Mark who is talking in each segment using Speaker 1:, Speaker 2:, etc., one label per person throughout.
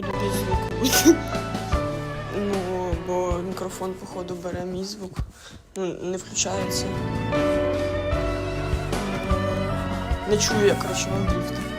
Speaker 1: походу без звуку. Ну, бо мікрофон, походу, бере мій звук. Ну, не включається. Не чую я, коротше, вам дріфт.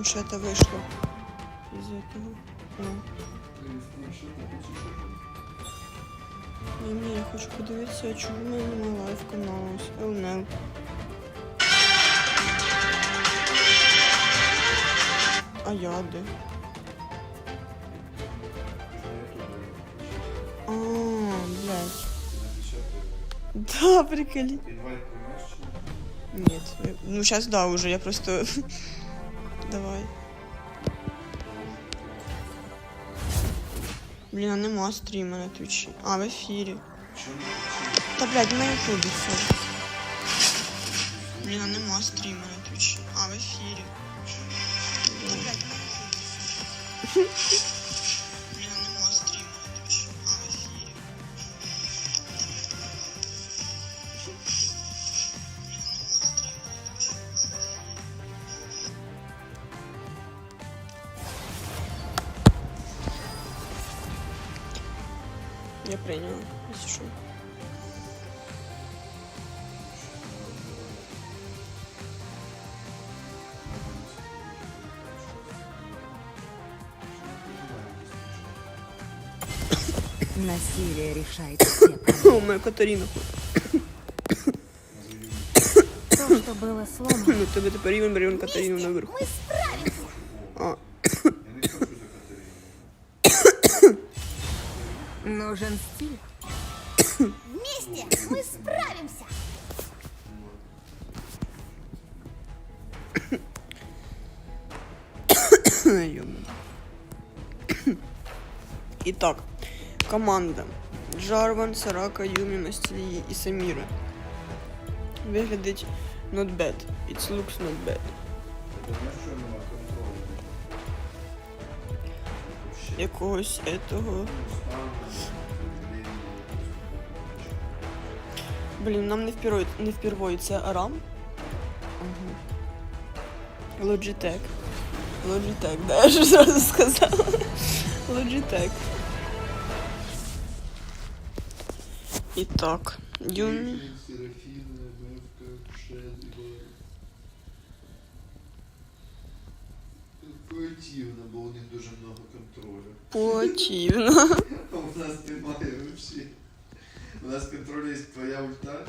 Speaker 1: Что с планшета вышло из этого? Ну. Ні, ні, я хочу подивитися, чому в мене немає лайв каналу з ЛНЛ. А я де? А, блядь. Да, приколи. Нет. э, Ну, сейчас да, уже, я просто... Давай. Блін, а нема стріма на твічі. А, в ефірі. Та, блядь, на ютубі все. Блін, а нема стріма на твічі. А, в ефірі. Та, блядь, на ютубі це.
Speaker 2: Насилие решает все.
Speaker 1: О, моя Катерина.
Speaker 2: То, что было сломано,
Speaker 1: Ну, тебе тепер рівень рівень Катерину наверху.
Speaker 3: Мы справимся.
Speaker 1: А,
Speaker 2: нужен стиль.
Speaker 3: Вместе мы справимся.
Speaker 1: Итак, команда. Джарван, Сарака, Юмі, Мастілії і Саміра. Виглядить not bad. It looks not bad. Якогось етого. Блін, нам не впервой, не впервой це Арам. Logitech. Logitech, да, я ж зразу сказала. Logitech.
Speaker 4: Серафина, Бевка, Шедва. Противно, бо у них дуже много контролю.
Speaker 1: Противно.
Speaker 4: У нас немає вообще. У нас контроль есть твоя ульта,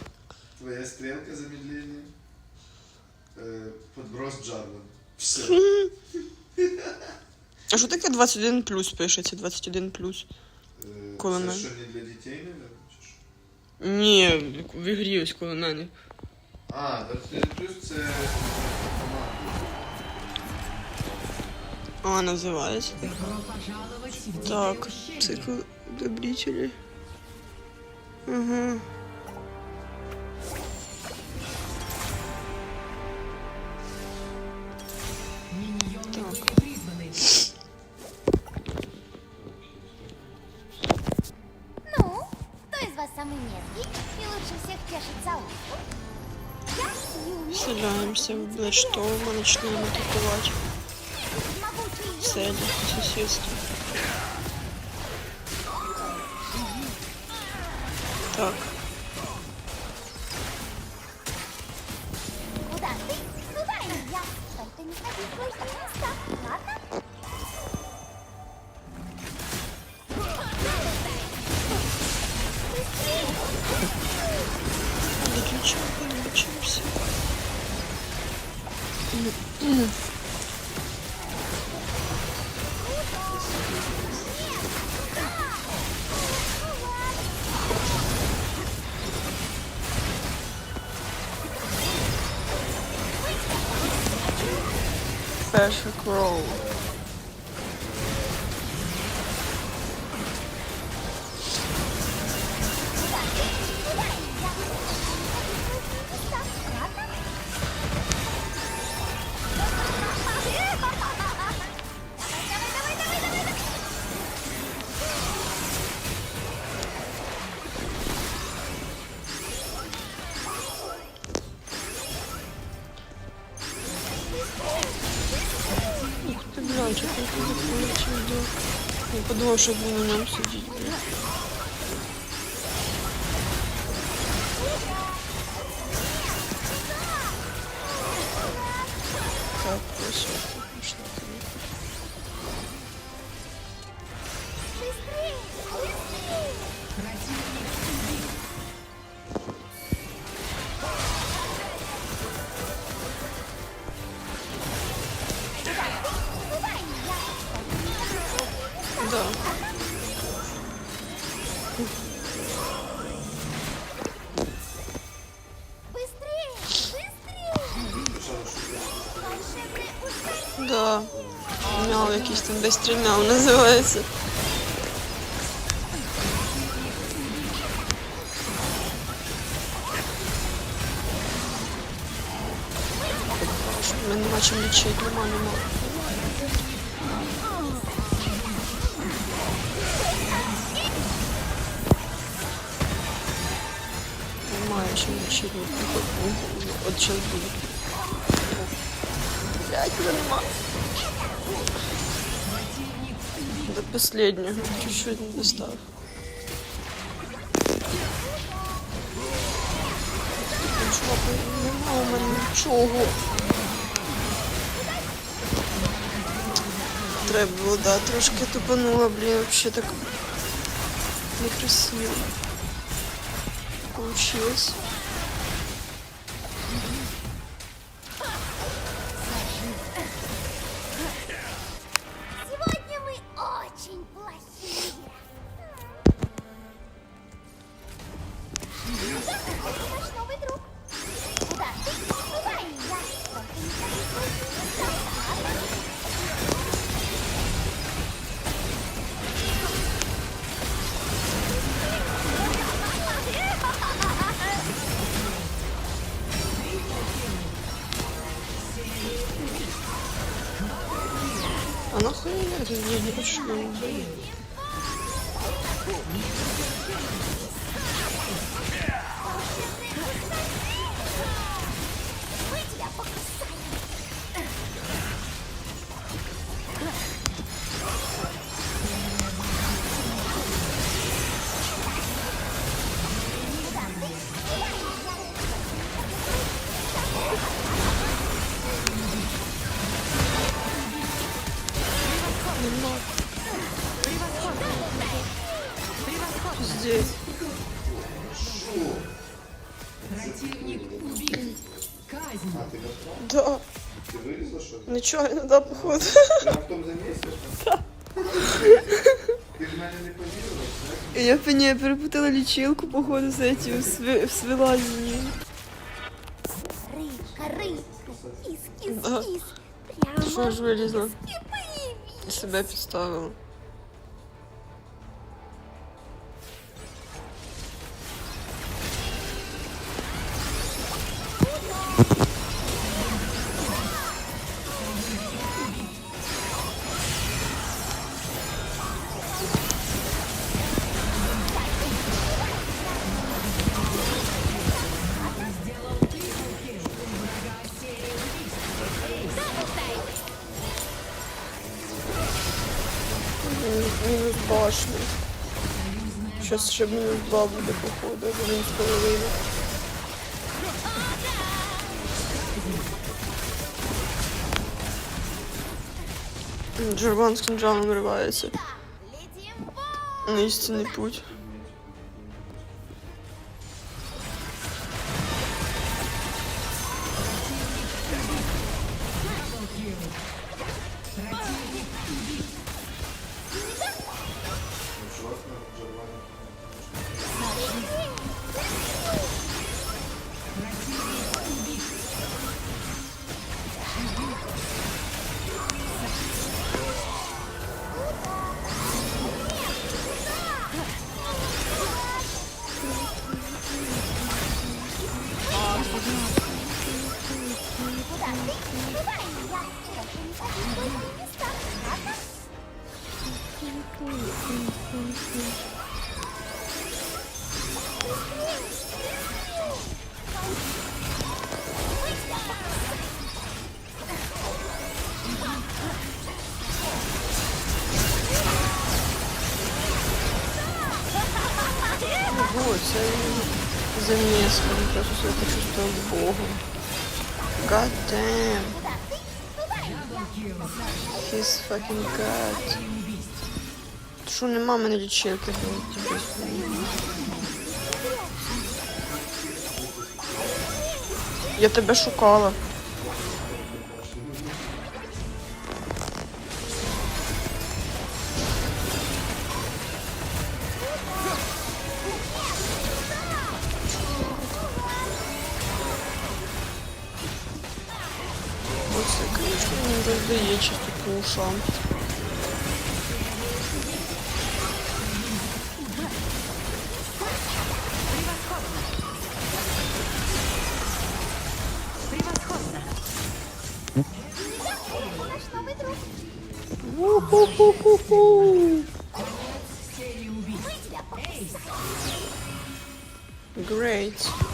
Speaker 4: твоя стрелка замедления, э, подброс Джарван. Все.
Speaker 1: А що таке 21 плюс пишеться? 21 плюс.
Speaker 4: Э, це що не для дітей, наверное?
Speaker 1: Ні, в ігрі ось коло мене.
Speaker 4: А, 21 плюс це.
Speaker 1: А, називається. Так, цикл одобрителей. Угу. Вселяємося в Блэчтома, починаємо атакувати
Speaker 3: могучий Юми.
Speaker 1: цели по сусідству. Так,
Speaker 3: আসো Я
Speaker 1: подумал, Мяу якийсь там десь три мяу називається. Щоб Мене нема чим лічити, нема, нема. Немає чим лічити. От час буде. Блять, вже нема. До последнего. Чуть-чуть не достав. Нічого, нема у мене нічого. Треба було, да, трошки тупанула, блін, вообще так некрасиво. Получилось.
Speaker 3: Я
Speaker 4: вилізла, що? ли?
Speaker 1: Нечаянно, да, походу.
Speaker 4: Прямо в тому замісці? Ти в мене не повірила, так?
Speaker 1: Я, по- не, я перепутала лечилку, походу, с этим, с, ви- с вылазением.
Speaker 3: Рыбка, рыбка. Кис, кис,
Speaker 1: Да.
Speaker 3: кис. Прямо
Speaker 1: Что ж вылезла?
Speaker 3: и появилась.
Speaker 1: Себя підставила. Щас ще мінус два буде, походу, один з половиною. Джерван з кинджалом
Speaker 3: вривається.
Speaker 1: На істинний путь. Противник убит. Жестко, Джерван. За место, он просто себя почувствовал богом. God damn. He's fucking God. Що нема мене лічилки? Я тебе шукала. Great.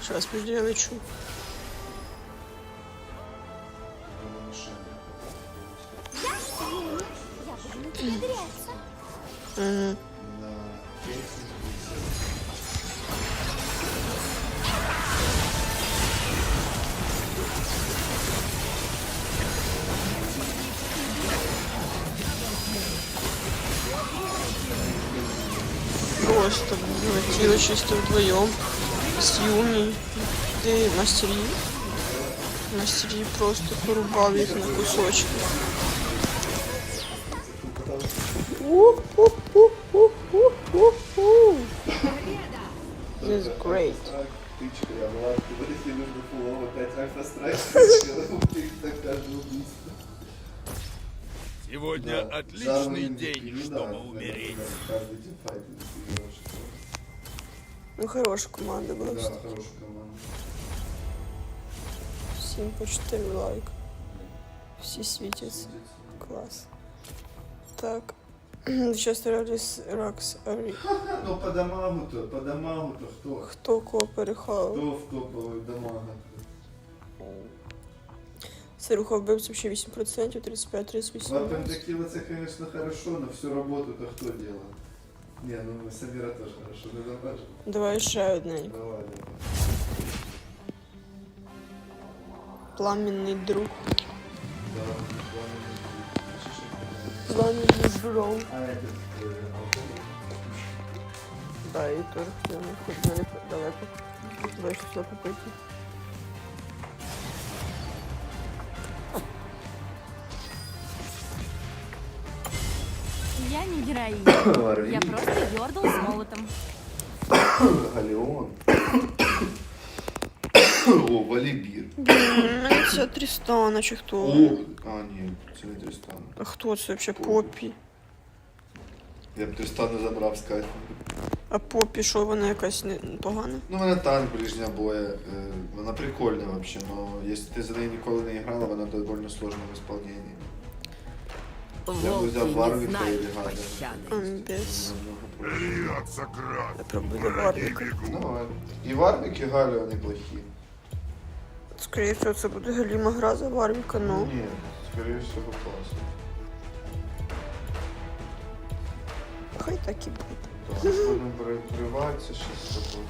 Speaker 1: Сейчас піду я лечу. Просто летіли чисто вдвоєм. З Юмі. Ти мастері. Мастері просто порубав їх на кусочки. This is great.
Speaker 4: Так, тычка, я была, если нужно фулово, 5 альфа-страйк, ты так каждое убийство.
Speaker 5: Сегодня
Speaker 4: Да,
Speaker 5: отличный
Speaker 4: жареный
Speaker 5: день,
Speaker 4: не
Speaker 5: чтобы
Speaker 4: надо,
Speaker 5: умереть.
Speaker 1: Ну, хороша команда
Speaker 4: Да,
Speaker 1: просто.
Speaker 4: хорошая команда.
Speaker 1: Всім по 4 лайк. Всі світяться. Клас. Так. Сейчас старались Ракс Арі.
Speaker 4: Ну по дамагу-то, по дамагу-то кто?
Speaker 1: Хто кого перехав?
Speaker 4: Кто в топовых дамагах?
Speaker 1: Сируха вбивців ще 8%, 35, 38.
Speaker 4: Лапем такие это, конечно, хорошо, но всю работу-то кто делал? Не, ну Самира тоже хорошо, ну давай же.
Speaker 1: Давай ще одненько.
Speaker 4: Давай, давай.
Speaker 1: Пламенний друг.
Speaker 4: Да, главное, не
Speaker 1: Пламенний друг.
Speaker 4: А этот, э, алкоголь?
Speaker 1: Да, і теж я не хоч далеко. Давай ще сюди попити.
Speaker 2: Я не героиня. Я просто Йордл с молотом.
Speaker 4: Галеон. О, Валібір.
Speaker 1: Блін, це Трістана чи хто?
Speaker 4: О, а ні, це не Тристан.
Speaker 1: А хто це взагалі? Попі.
Speaker 4: Я б Тристана забрав з кайфом.
Speaker 1: А Попі, що вона якась не погана?
Speaker 4: Ну, вона танк ближня боя. Вона прикольна вообще, но якщо ти за неї ніколи не грала, вона довольно сложна в исполнении. Я б взяв Варвіка і Гада.
Speaker 1: Амбес.
Speaker 4: Намного проще.
Speaker 1: Я пробую Варвіка.
Speaker 4: Давай. І Варвік, і Галя неплохі.
Speaker 1: Скоріше всього, це буде галіма гра за Варвіка, ну.
Speaker 4: Ні, скоріше всього класно.
Speaker 1: Хай так і буде.
Speaker 4: Так, будемо прикриватися щось тобою.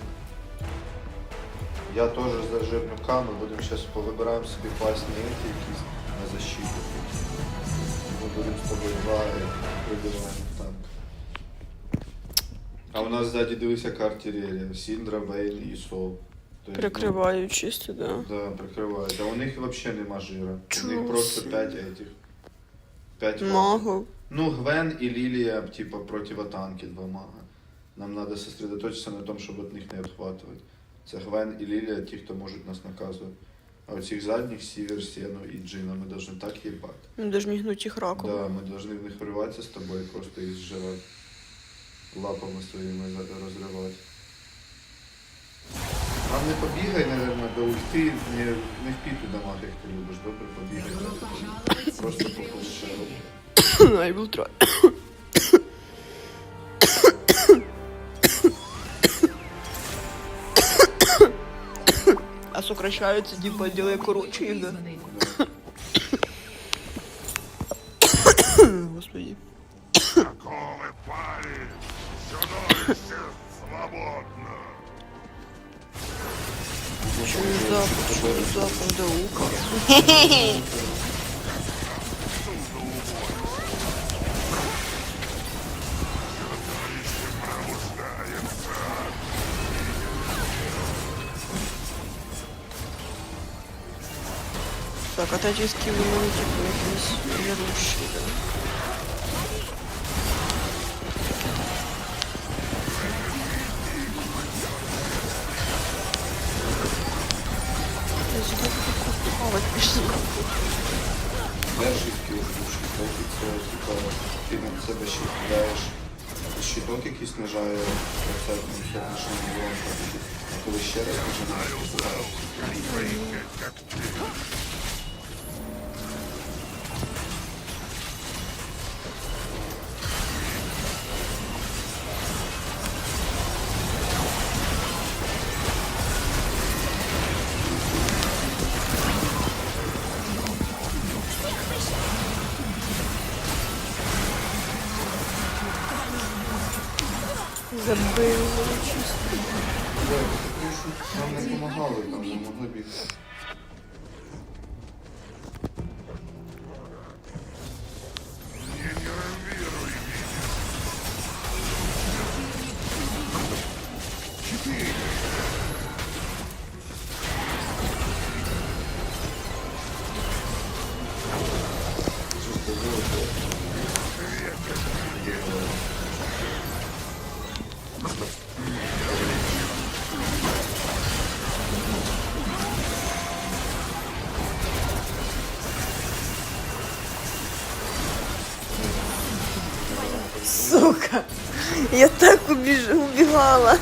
Speaker 4: Я теж за жирнюками, будемо зараз повибираємо собі класні еті якісь на защиту Ми будемо з тобою два е, прибираємо в танк. А у нас ззаді дивися артилерія. Сіндра, Вейн і Сол. То есть,
Speaker 1: Прикриваю чисто, да.
Speaker 4: Ну, да, прикривають. А у них взагалі нема жира. У
Speaker 1: Чого
Speaker 4: них просто
Speaker 1: собі?
Speaker 4: 5 этих. 5
Speaker 1: Магу.
Speaker 4: Ну, Гвен и Лилия, типа, противотанки два мага. Нам надо сосредоточиться на том, чтобы от них не отхватывать. Це Гвен і Лілія, ті, хто можуть нас наказувати. А оцих задніх Сівер, Сену і Джина ми должны так їбати.
Speaker 1: Ми должны гнуть їх раком.
Speaker 4: Да, ми должны в них вриватися з тобою і просто їх зжирати. Лапами своїми за- розривати. Нам не побігай, наверное, до ульти, не, не впій туди маг, як ти любиш, добре побігай. Просто пополучай.
Speaker 1: I will try. А сука сокращаються, типа ділає коротше їх, да? Господи.
Speaker 5: Коли палі, чудовище свободно.
Speaker 1: Чую запах, чую Так, а тоді скіли мене типу якісь віруші, да?
Speaker 4: Допомагали, там не могли бігти.
Speaker 1: Я так убіж... убігала.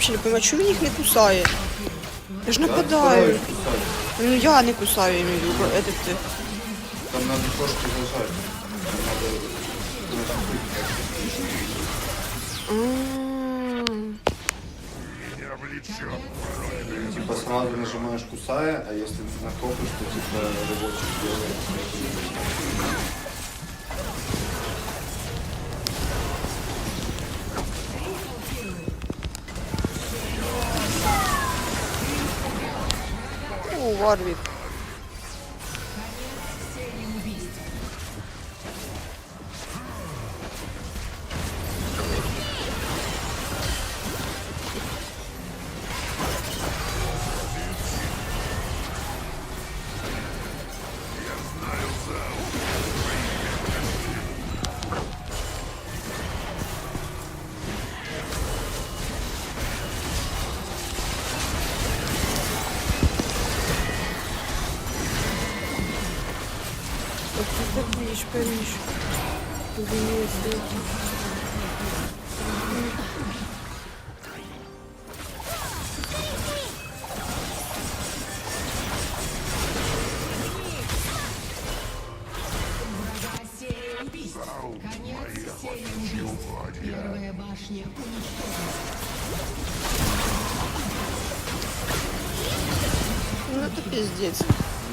Speaker 1: взагалі не понимаю, чому він їх не кусає? Я ж нападаю. Ну я не кусаю, я имею в виду, этот ты.
Speaker 4: Там надо трошки зажати. Там надо
Speaker 1: М.
Speaker 5: Меня влечет.
Speaker 4: Типа сразу нажимаешь кусая, а если накопишь, то типа рабочий делает.
Speaker 1: О, ты так бишь, Париж. Венеция. Ну это пиздец.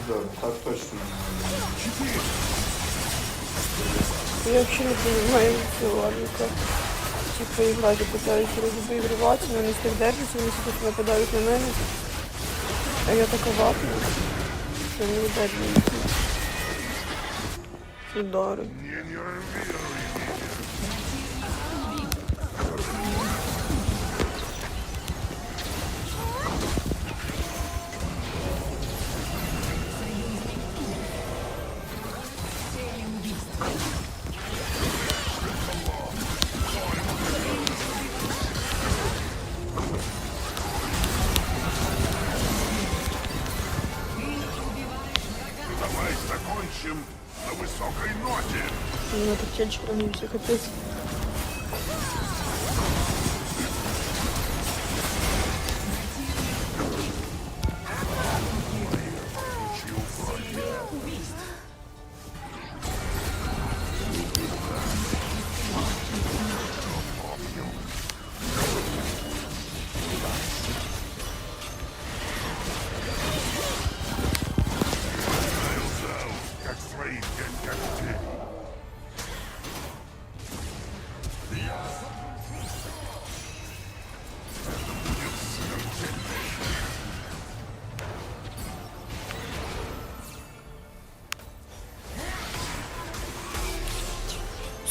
Speaker 4: Да, так точно.
Speaker 1: Я вообще не понимаю Варвика. Типа играть, я пытаюсь разыгрывать, но они так держатся, они сейчас нападают на мене. А я така вапна, що не видать мені. Давай
Speaker 5: закончим на высокой ноте.
Speaker 1: Ну, это
Speaker 5: чечка, мне все хотелось.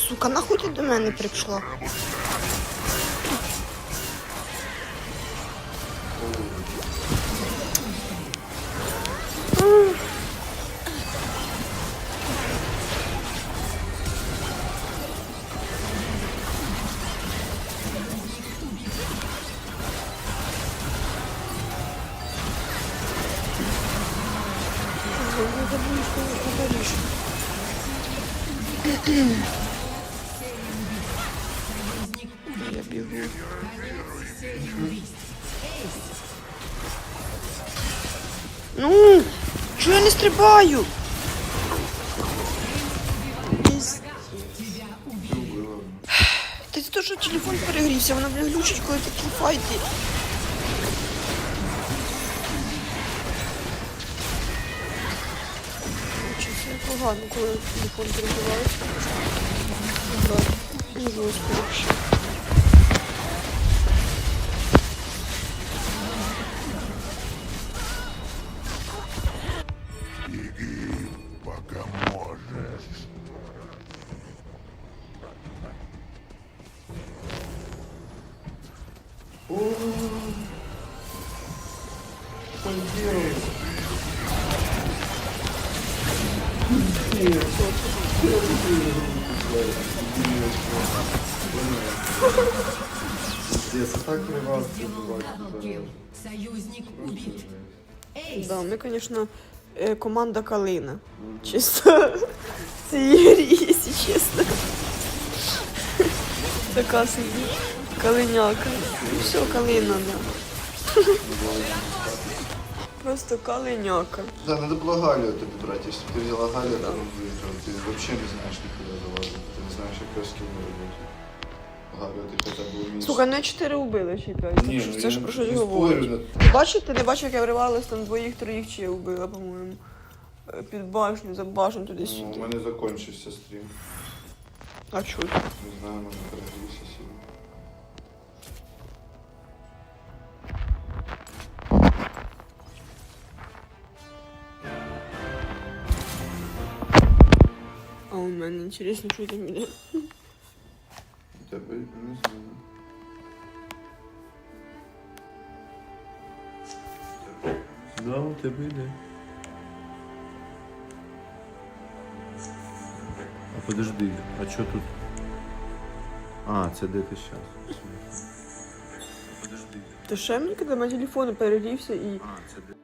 Speaker 1: Сука, нахуй ти до мене прийшла? Піз- Та це то, що телефон перегрівся, воно, бля, глючить, коли такі файти. Це погано, коли телефон перегрівається. Брат, не
Speaker 4: Пиздец, так не вас.
Speaker 6: Союзник убит.
Speaker 1: Да, ми, звісно, е, команда Калина. Чисто в цій грі, якщо чесно. Така собі калиняка. Ну все, калина, да. Просто калиняка.
Speaker 4: Да, надо было Галию тобі брати. Якщо б ти взяла Галію, то виграв. Ти взагалі не знаєш нікуди залазити. Галію хоча б вмієш.
Speaker 1: Слухай, ну я чотири убили, чекай. п'ять.
Speaker 4: Ні,
Speaker 1: що
Speaker 4: ну
Speaker 1: це ж про щось говорить.
Speaker 4: Бачите,
Speaker 1: Ти бачив, ти не бачив, як я вривалася там двоїх-троїх чи я вбила, по-моєму. Е, Під башню, за башню
Speaker 4: Ну, у
Speaker 1: туди-сюди.
Speaker 4: мене закінчився стрім.
Speaker 1: А чого?
Speaker 4: Не знаю, може перегрівся
Speaker 1: мене інтересно, що там іде.
Speaker 4: У тебе не знаю.
Speaker 7: Да, у тебе йде. А подожди, а що тут? А, це де ти зараз? Подожди.
Speaker 1: Та ще мені коли на телефону перегрівся і
Speaker 7: А, це де.